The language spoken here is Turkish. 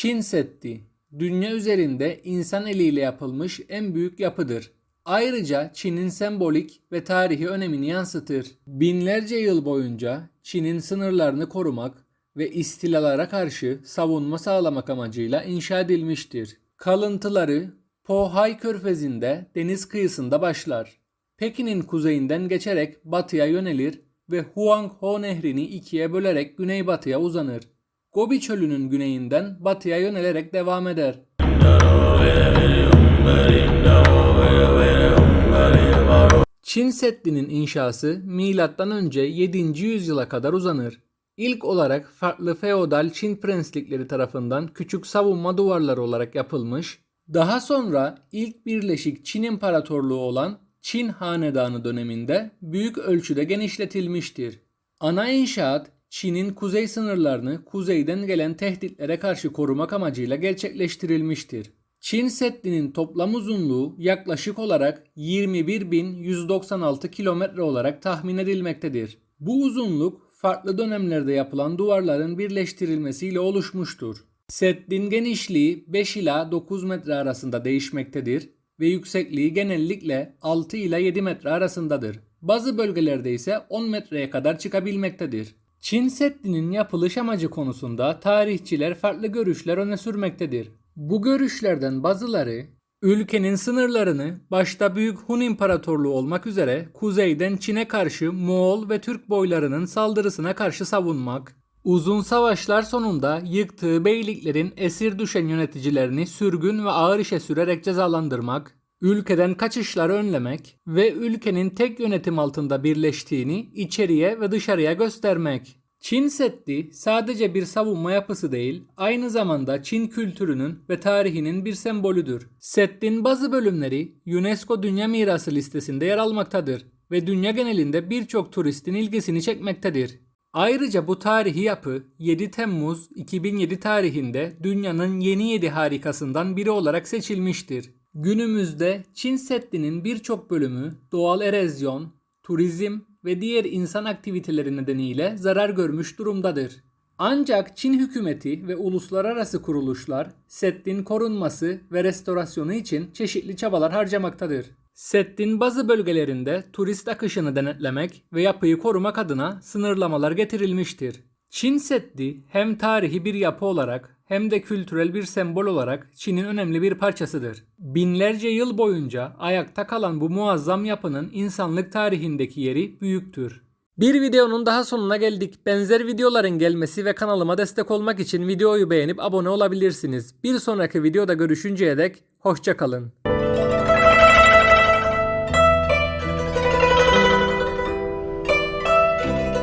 Çin Seddi, dünya üzerinde insan eliyle yapılmış en büyük yapıdır. Ayrıca Çin'in sembolik ve tarihi önemini yansıtır. Binlerce yıl boyunca Çin'in sınırlarını korumak ve istilalara karşı savunma sağlamak amacıyla inşa edilmiştir. Kalıntıları Pohai Körfezi'nde deniz kıyısında başlar. Pekin'in kuzeyinden geçerek batıya yönelir ve Huanghe Nehri'ni ikiye bölerek güneybatıya uzanır. Gobi Çölü'nün güneyinden batıya yönelerek devam eder. Çin Seddi'nin inşası önce 7. yüzyıla kadar uzanır. İlk olarak farklı feodal Çin prenslikleri tarafından küçük savunma duvarları olarak yapılmış, daha sonra ilk birleşik Çin İmparatorluğu olan Çin Hanedanı döneminde büyük ölçüde genişletilmiştir. Ana inşaat Çin'in kuzey sınırlarını kuzeyden gelen tehditlere karşı korumak amacıyla gerçekleştirilmiştir. Çin Seddi'nin toplam uzunluğu yaklaşık olarak 21.196 kilometre olarak tahmin edilmektedir. Bu uzunluk farklı dönemlerde yapılan duvarların birleştirilmesiyle oluşmuştur. Seddin genişliği 5 ila 9 metre arasında değişmektedir ve yüksekliği genellikle 6 ila 7 metre arasındadır. Bazı bölgelerde ise 10 metreye kadar çıkabilmektedir. Çin Seddi'nin yapılış amacı konusunda tarihçiler farklı görüşler öne sürmektedir. Bu görüşlerden bazıları ülkenin sınırlarını başta Büyük Hun İmparatorluğu olmak üzere kuzeyden Çin'e karşı Moğol ve Türk boylarının saldırısına karşı savunmak, uzun savaşlar sonunda yıktığı beyliklerin esir düşen yöneticilerini sürgün ve ağır işe sürerek cezalandırmak, ülkeden kaçışları önlemek ve ülkenin tek yönetim altında birleştiğini içeriye ve dışarıya göstermek. Çin Seddi sadece bir savunma yapısı değil, aynı zamanda Çin kültürünün ve tarihinin bir sembolüdür. Seddin bazı bölümleri UNESCO Dünya Mirası listesinde yer almaktadır ve dünya genelinde birçok turistin ilgisini çekmektedir. Ayrıca bu tarihi yapı 7 Temmuz 2007 tarihinde dünyanın yeni 7 harikasından biri olarak seçilmiştir. Günümüzde Çin Seddi'nin birçok bölümü doğal erozyon, turizm ve diğer insan aktiviteleri nedeniyle zarar görmüş durumdadır. Ancak Çin hükümeti ve uluslararası kuruluşlar Seddin korunması ve restorasyonu için çeşitli çabalar harcamaktadır. Seddin bazı bölgelerinde turist akışını denetlemek ve yapıyı korumak adına sınırlamalar getirilmiştir. Çin Seddi hem tarihi bir yapı olarak hem de kültürel bir sembol olarak Çin'in önemli bir parçasıdır. Binlerce yıl boyunca ayakta kalan bu muazzam yapının insanlık tarihindeki yeri büyüktür. Bir videonun daha sonuna geldik. Benzer videoların gelmesi ve kanalıma destek olmak için videoyu beğenip abone olabilirsiniz. Bir sonraki videoda görüşünceye dek hoşçakalın.